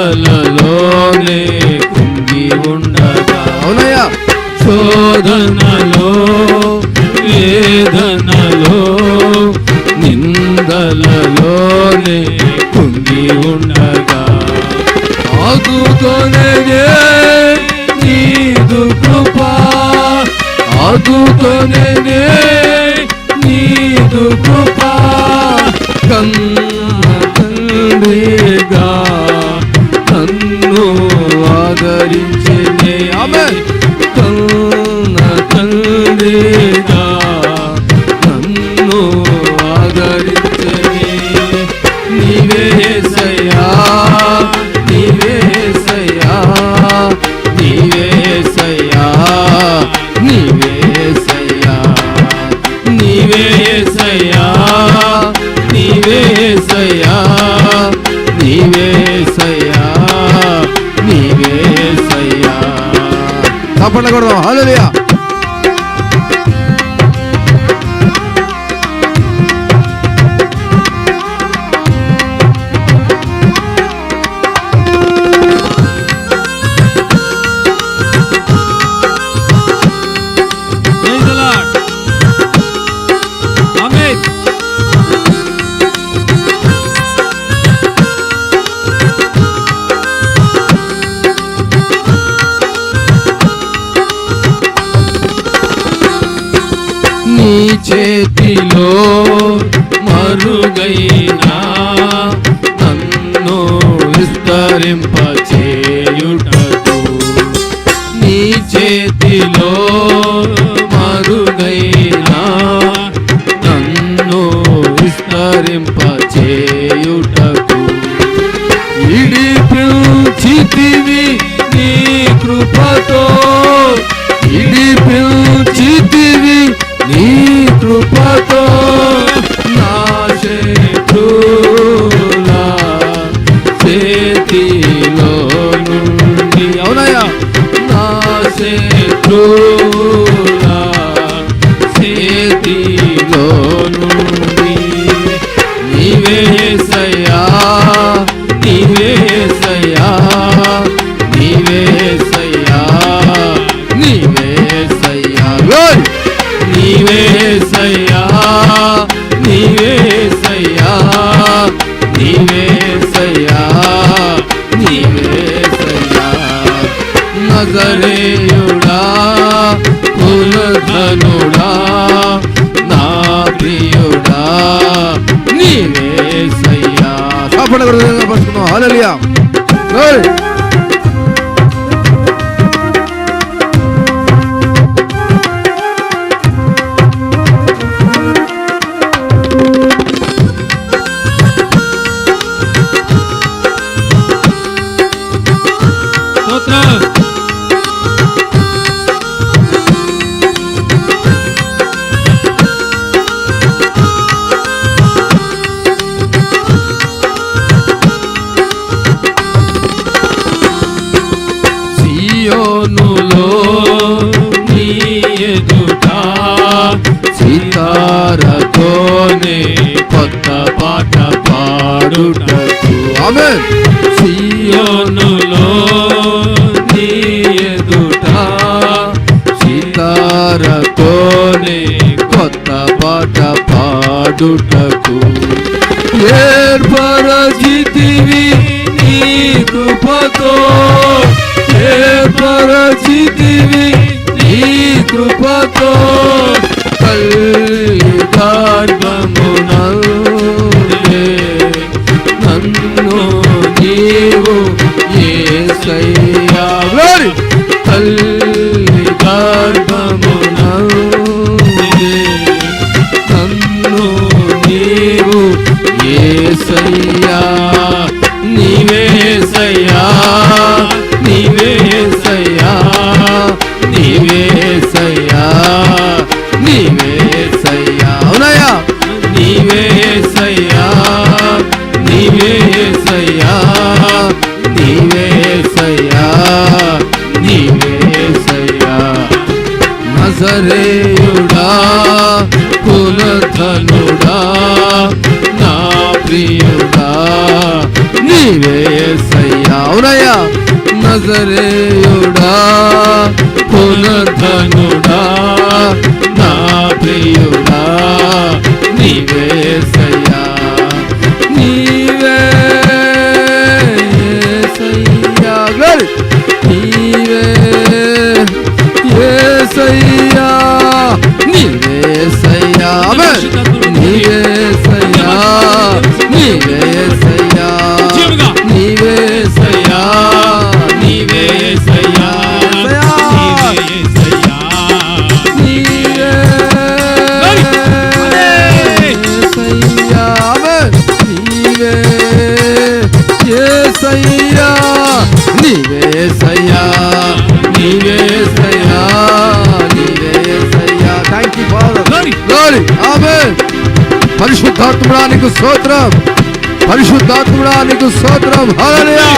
శోధనలోనే కుంగి ఉండగా. అవునయ్యా. శోధనలో వేదనలో నిందలలోనే కుంగి ఉండగా. ఆగుతోనే నీదు కృప ఆగుతోనే பண்ண கொடுவோம் ஹலோ చేతిలో మరుగైనా నన్ను విస్తరింపచేయుటకు నీ చేతిలో চল Otra. సీతారతోనే కొత్త పాట పాడుటకు. ఆమె సియోనులో నీ ఎదుట సీతారతోనే కొత్త పాట పాడుటకు. ఏర్పరచితివి నీ కృపతో. ఏర్పరచితివి నీ కృపతో. గర్భమునల్లే నన్ను నీవు ఏ సై കൈസരയുടെ సయ్యా నీవే సయ్యా నీవే సయ్యా Thank you, Father. Glory. Glory. Amen. పరిశుద్ధాత్ముడా నీకు స్తోత్రం పరిశుద్ధాత్ముడా నీకు స్తోత్రం హల్లెలూయా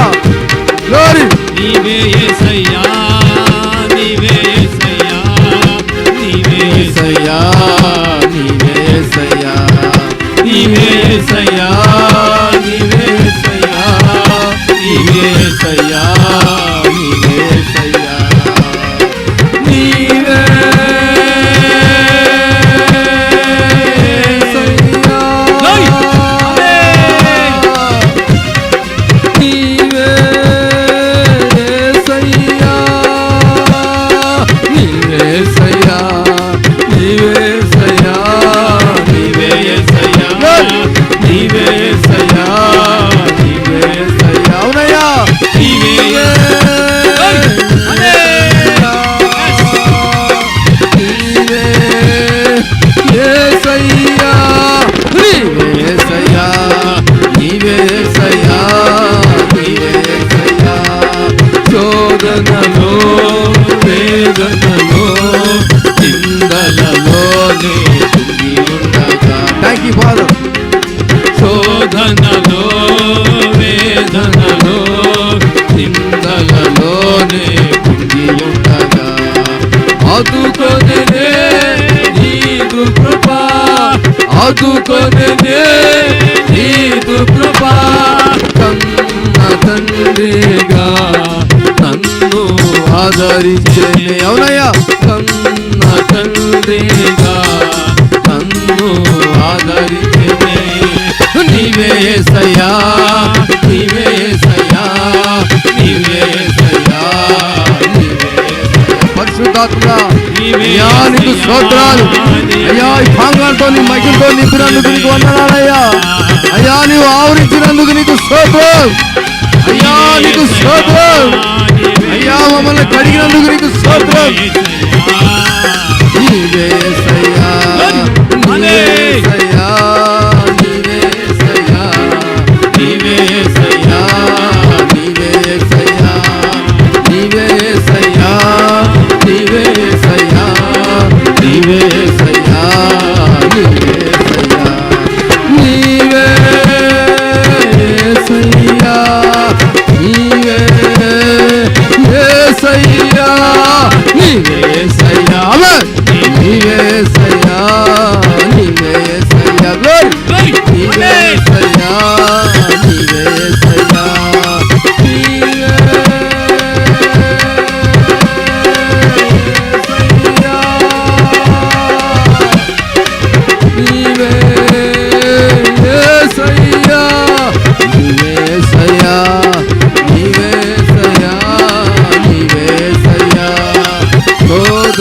గ్లోరీ నీవే యేసయ్యా నీవే యేసయ్యా నీవే యేసయ్యా నీవే కృపా ఆదుకొనే నీదు కృపా కన్న తండ్రిగా నన్ను ఆదరించే అవునయ్యా. కన్న తండ్రిగా నన్ను ఆదరించే నీవే సయ్యా నీవే పరిశుద్ధాత్ముడా అయ్యా నీకు స్తోత్రాలు. అయ్యా ఈ పాంగాలతో నీ మైకులతో నింపినందుకు నీకు వందనాలయ్యా అయ్యా. నీవు ఆవరించినందుకు నీకు స్తోత్రం అయ్యా నీకు స్తోత్రం అయ్యా మమ్మల్ని కడిగినందుకు నీకు స్తోత్రం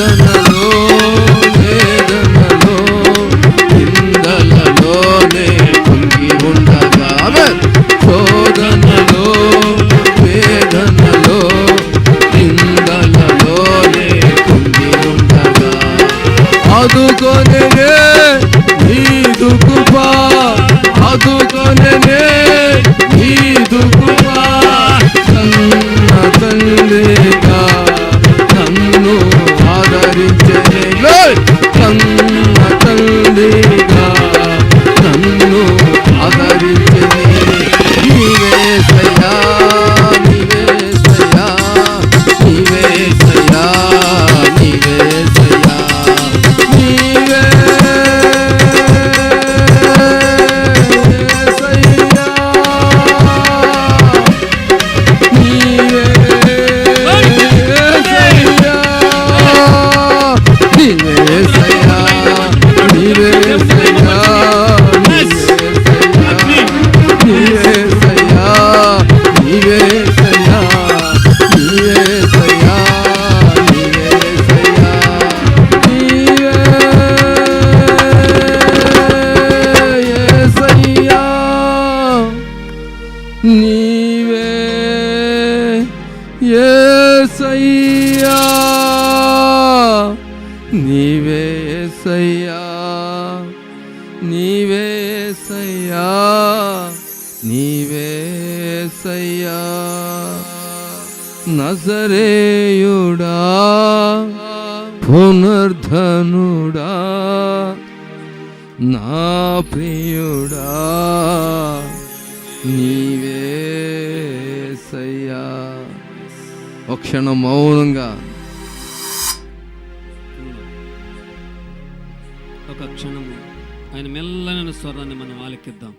না ఏసయ్యా నీవే ఏసయ్యా నీవే ఏసయ్యా నీవే ఏసయ్యా. నజరేయుడా పునర్ధనుడా నా ప్రియుడా నీవే క్షణం మౌనంగా. ఒక క్షణము. ఆయన మెల్లనైన స్వరాన్ని మనం ఆలకిద్దాం.